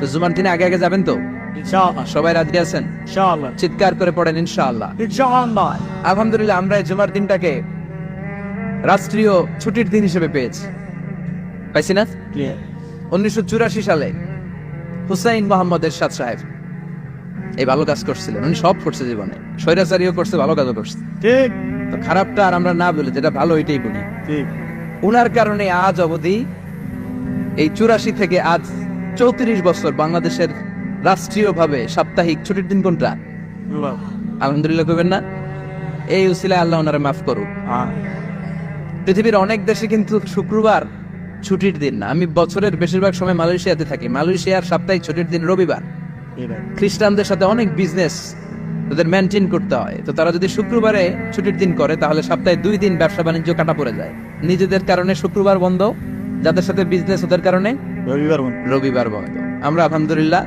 তো জুমার দিনে আগে আগে যাবেন তো? সবাই রাজি আছেন? চিৎকার করে পড়েন ইনশাআল্লাহ। আলহামদুলিল্লাহ আমরা এই জুমার দিনটাকে রাষ্ট্রীয় ছুটির দিন হিসেবে পেয়েছি। পাইছি না? উনিশশো চুরাশি সালে হুসাইন মোহাম্মদ এরশাদ সাহেব এই ভালো কাজ করছিলেন। উনি সব করছে জীবনে। স্বৈরাচারীও করছে ভালো কাজও করছে। ঠিক। তো খারাপটা আর আমরা না বলি যেটা ভালো ওইটাই বলি। ঠিক। উনার কারণে আজ অবধি এই চুরাশি থেকে আজ চৌত্রিশ বছর বাংলাদেশের রাষ্ট্রীয়ভাবে সাপ্তাহিক ছুটির দিন কোনটা? আলহামদুলিল্লাহ করবেন না। এই উসিলায় আল্লাহ ওনারে মাফ করুক। পৃথিবীর অনেক দেশে কিন্তু শুক্রবার ছুটির দিন না। আমি বছরের বেশিরভাগ সময় মালয়েশিয়াতে থাকি। মালয়েশিয়ার সাপ্তাহিক ছুটির দিন রবিবার। খ্রিস্টানদের সাথে অনেক বিজনেস তাদের মেনটেন করতে হয়। তো তারা যদি শুক্রবারে ছুটির দিন করে তাহলে সপ্তাহে দুই দিন ব্যবসা বাণিজ্য কাটা পড়ে যায়। নিজেদের কারণে শুক্রবার বন্ধ যাদের সাথে বিজনেস ওদের কারণে। রবিবার রবিবার বন্ধ। আমরা আলহামদুলিল্লাহ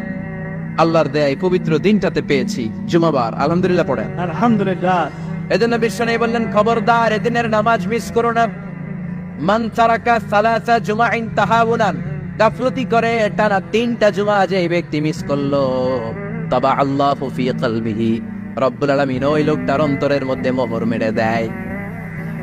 আল্লাহর দেয় পবিত্র দিনটাতে পেয়েছি। জুমাবার আলহামদুলিল্লাহ পড়ে। আলহামদুলিল্লাহ। এজন্য বিশ্ব নেই বললেন খবরদার এদিনের নামাজ মিস করো না। মান তারাকা সালাসা জুমাইন তাহাউনান গাফলতি করে টানা তিনটা জুমা যে এই ব্যক্তি মিস করল। তবা আল্লাহ ফি কলবিহি। রব্বুল আলামিন ওই লোকটার অন্তরের মধ্যে মোহর মেরে দেয়।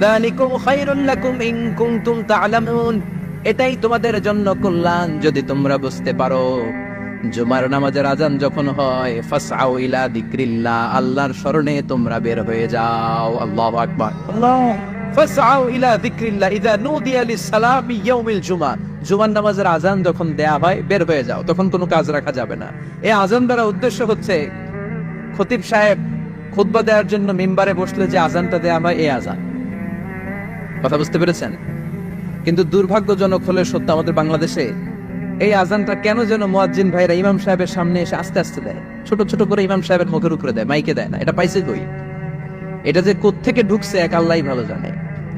যালিকুম খায়রুল লাকুম ইন কুনতুম তা'লামুন এটাই তোমাদের জন্য কল্যাণ যদি তোমরা বুঝতে পারো। জুমার নামাজের আজান যখন হয় ফাসআউ ইলা যিকরিল্লাহ আল্লাহর শরণে তোমরা বের হয়ে যাও। আল্লাহু আকবার। আল্লাহ। ফাসআউ ইলা যিকরিল্লাহ ইযা নুদিয়া লিস-সালামি ইয়াউমিল জুমআ জুমার নামাজের আজান যখন দেয়া হয় বের হয়ে যাও। তখন কোনো কাজ রাখা যাবে না। এই আজান দ্বারা উদ্দেশ্য হচ্ছে খতিব সাহেব খুতবা দেওয়ার জন্য মিম্বারে বসলে যে আজানটা দেয়া হয় এই আজান। কথা বুঝতে পেরেছেন? কিন্তু দুর্ভাগ্যজনক হলে সত্য আমাদের বাংলাদেশে এই আজানটা কেন যেন মোয়াজ্জিন ভাইরা ইমাম সাহেবের সামনে এসে আস্তে আস্তে দেয়? ছোট ছোট করে ইমাম সাহেবের মুখের উপরে দেয়, মাইকে দেয় না। এটা পাইছে কই? এটা যে কোত্থেকে ঢুকছে এক আল্লাহ ভালো জানে।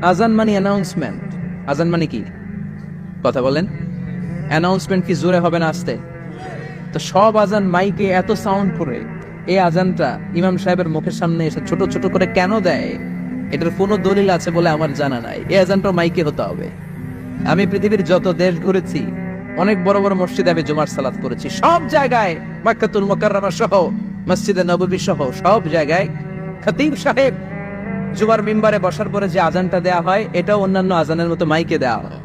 আজান মানে অ্যানাউন্সমেন্ট আজান মানে কি? কথা বলেন। অ্যানাউন্সমেন্ট কি জোরে হবে না আস্তে? তো সব আজান মাইকে এত সাউন্ড করে এই আজানটা ইমাম সাহেবের মুখের সামনে এসে ছোট ছোট করে কেন দেয়? এটার কোনো দলিল আছে বলে আমার জানা নাই। এই আজানটা মাইকে হতে হবে। আমি পৃথিবীর যত দেশ ঘুরেছি, অনেক বড় বড় মসজিদে আমি জুমার সালাত করেছি। সব জায়গায় মাক্কাতুল মুকাররমা সহ, মসজিদে নববী সহ, সব জায়গায় খতিব সাহেব জুমার মিম্বারে বসার পরে যে আজানটা দেয়া হয়, এটাও অন্যান্য আজানের মতো মাইকে দেয়া হয়।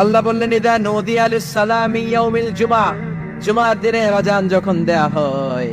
আল্লাহ বললেন, ইদা নদী আলিস সালামি ইয়াউমিল জুমা। জুমার দিনে আজান যখন দেয়া হয়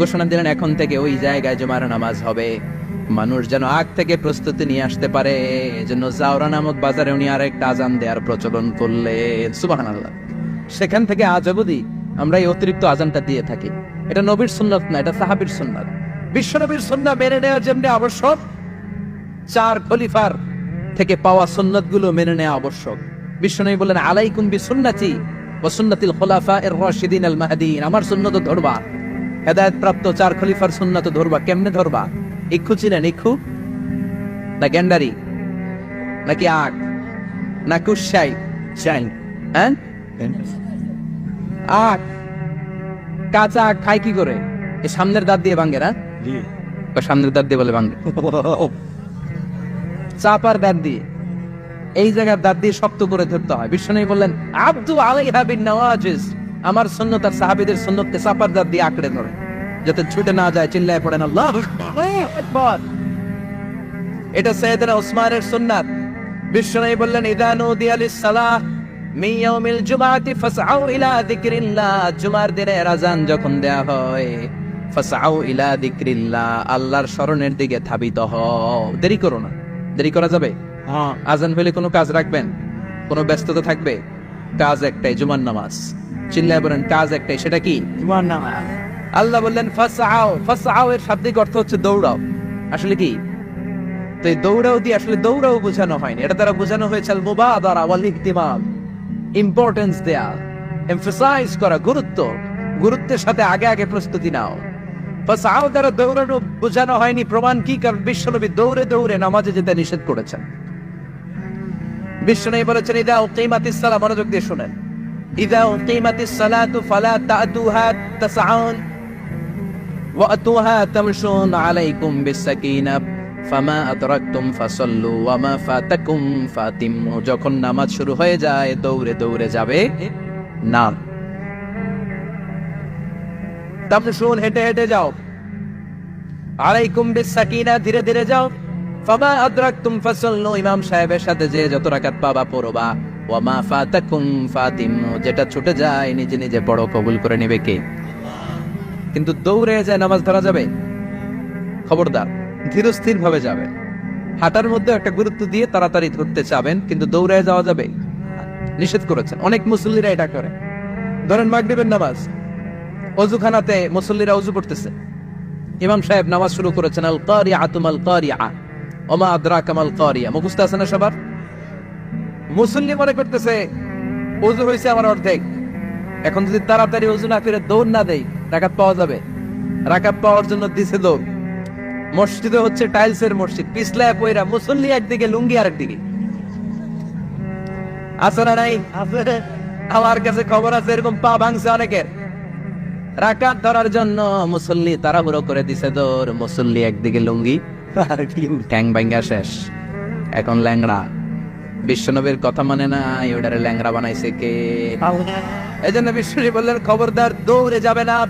ঘোষণা দিলেন, এখন থেকে ওই জায়গায় জুমার নামাজ হবে। মানুষ যেন আগ থেকে প্রস্তুতি নিয়ে আসতে পারে। এজন্য জাওরা নামক বাজারে উনি আর একটা আজান দেওয়ার প্রচলন করলেন। সুবহানাল্লাহ। সেখান থেকে আজ অবধি আমরা এই অতিরিক্ত আজানটা দিয়ে থাকি। এটা নবীর সুন্নত না, এটা সাহাবীর সুন্নত। বিশ্বনবীর সুন্নাহ মেনে নেওয়া যেমনি আবশ্যক, চার খলিফার থেকে পাওয়া সুন্নতগুলো মেনে নেওয়া আবশ্যক। বিশ্বনবী বললেন, আলাইকুম বি সুন্নতি ওয়া সুন্নাতিল খুলাফা এর রাশিদিন আল মাহদিন আমার সুন্নত ধরবা হেদায়েত প্রাপ্ত চার খলিফার সুন্নত ধরবা কেমনে ধরবা? ইক্ষু ছিলেন ইক্ষু? না গ্যান্ডারি? নাকি আগ? না কুশাই চাই হ্যাঁ? আগ। কাঁচা আখ খায় কি করে? এই সামনের দাঁত দিয়ে ভাঙ্গে না? সামনের দাঁত দিয়ে বলে ভাঙ্গে। চাপার দাঁত দিয়ে। এই জায়গার দাঁত দিয়ে শক্ত করে ধরতে হয়। বিষ্ণু বললেন আব্দু আলাইহা বিন নওয়াজিস আমার সুন্নত আর সাহাবীদের সুন্নতকে চাপার দাঁত দিয়ে আঁকড়ে ধরে। যাতে ছুটে না যায় চিল্লায় পড়েন আল্লাহ এটা সৈয়দনা ওসমানের সুন্নাত। বিষ্ণু বললেন ইদা নুদিয়া লিস-সালাহ মিন ইয়াউমিল জুমআতি ফাসআউ ইলা যিকরিল্লাহ। জুমার দিনে আযান যখন দেয়া হয় ফাসআউ ইলা যিকরিল্লাহ আল্লাহর স্মরণের দিকে ধাবিত হও। দেরি করো না। দেরি করা যাবে? হ্যাঁ। আজান হলে কোনো কাজ রাখবেন? কোনো ব্যস্ততা থাকবে? কাজ একটাই জুমার নামাজ। চিল্লায় বলেন কাজ একটাই সেটা কি? তোমার নাম আল্লাহ বললেন ফাসআও ফাসআও এর শাব্দিক অর্থ হচ্ছে দৌড়াও। আসলে কি? তো এই দৌড়াও দিয়ে আসলে দৌড়াও বোঝানো হয়নি। এটা দ্বারা বোঝানো হয়েছে আল মুবাদারা ওয়াল ইহতিমাম ইম্পর্টেন্স দেয়া এমফাসাইজ করা গুরুত্ব। গুরুত্বের সাথে আগে আগে প্রস্তুতি নাও। ফাসআও দ্বারা দৌড়ানো বোঝানো হয়নি। প্রমাণ কি? কারণ বিশ্বনবী দৌড়ে দৌড়ে নামাজে যেতে নিষেধ করেছেন। বিষ্ণু বলেছেন, ইদা উকিমাতিস সালা মনোযোগ দিয়ে শুনেন। ইদা উকিমাতিস সালাতু ফালা তাতুহা তাসআউন ওয়াতুহা তামশুন আলাইকুম বিসাকিনা ফামা আদরাকতুম ফাসাল্লু ওয়ামা ফাতাকুম ফাতিমু যখন নামাজ শুরু হয়ে যায়, দৌড়ে দৌড়ে যাবে নাম তামশুন হেঁটে হেঁটে যাও। আলাইকুম বিসাকিনা ধীরে ধীরে যাও। ফামা আদরাকতুম ফাসাল্লু ইমাম সাহেবের সাথে যে যত রাকাত পাবা পড়বা। ওয়ামা ফাতাকুম ফাতিমু, যেটা ছুটে যায়, নিজে নিজে পড়ো, কবুল করে নেবে কে? কিন্তু দৌড়ে যায় নামাজ ধরা যাবে, খবরদার ধীরস্থির ভাবে যাবেন হাঁটার মধ্যে একটা গুরুত্ব দিয়ে তাড়াতাড়ি ধরতে চাবেন, কিন্তু দৌড়ে যাওয়া যাবে। নিষেধ করেছেন। অনেক মুসল্লিরা এটা করে। ধরেন মাগরিবের নামাজ। অজুখানাতে মুসল্লিরা অজু করতেছে ইমাম সাহেব নামাজ শুরু করেছেন আল কারিয়া আতুমাল কারিয়া ওমা আদরা কামাল কারিয়া। মুখস্থ আছে না সবার? মুসল্লি মনে করতেছে অজু হয়েছে আমার অর্ধেক। এখন যদি তাড়াতাড়ি অজু না করে দৌড় না রাকাত পাওয়া যাবে। রাকাত পাওয়ার জন্য দিছে দৌড়। মসজিদে হচ্ছে টাইলসের মসজিদ পিছলায় পয়রা মুসল্লি একদিকে লুঙ্গি আরেকদিকে। আছে না নাই? আমার কাছে খবর আছে এরকম পা ভাঙছে অনেকের। রাকাত ধরার জন্য মুসল্লি তাড়াহুড়ো করে দিছে দৌড়। মুসল্লি একদিকে লুঙ্গি ট্যাং ভাঙ্গা শেষ। এখন ল্যাংড়া। বিশ্বনবীর কথা মানে না ওটারে ল্যাংড়া বানাইছে কে? এই জন্য বিশ্বনবী বললেন খবরদার দৌড়ে যাবে না।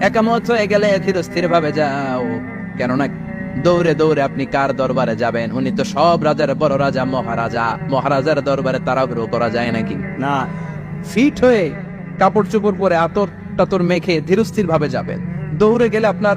একামত হয়ে গেলে ধীর স্থির ভাবে যাও। কেননা দৌড়ে দৌড়ে আপনি কার দরবারে যাবেন? উনি তো সব রাজার বড় রাজা মহারাজা। মহারাজার দরবারে তাড়াহুড়ো করা যায় নাকি? না। ফিট হয়ে কাপড় চোপড় পরে আতর টাতর মেখে ধীরস্থির ভাবে যাবেন। দৌড়ে গেলে আপনার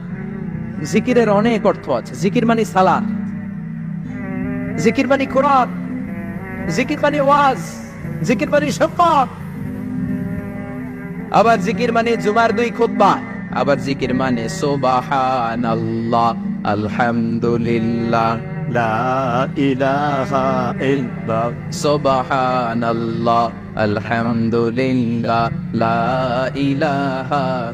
জিকিরের অনেক অর্থ আছে। জিকির মানে সালাত। জিকির মানে কোরআন। জিকির মানে ওয়াজ। জিকির মানে শফাত। আবার জিকির মানে জুমার দুই খুতবা। আবার জিকির মানে সুবহানাল্লাহ, আলহামদুলিল্লাহ, লা ইলাহা ইল্লাল্লাহ, সুবহানাল্লাহ, আলহামদুলিল্লাহ, লা ইলাহা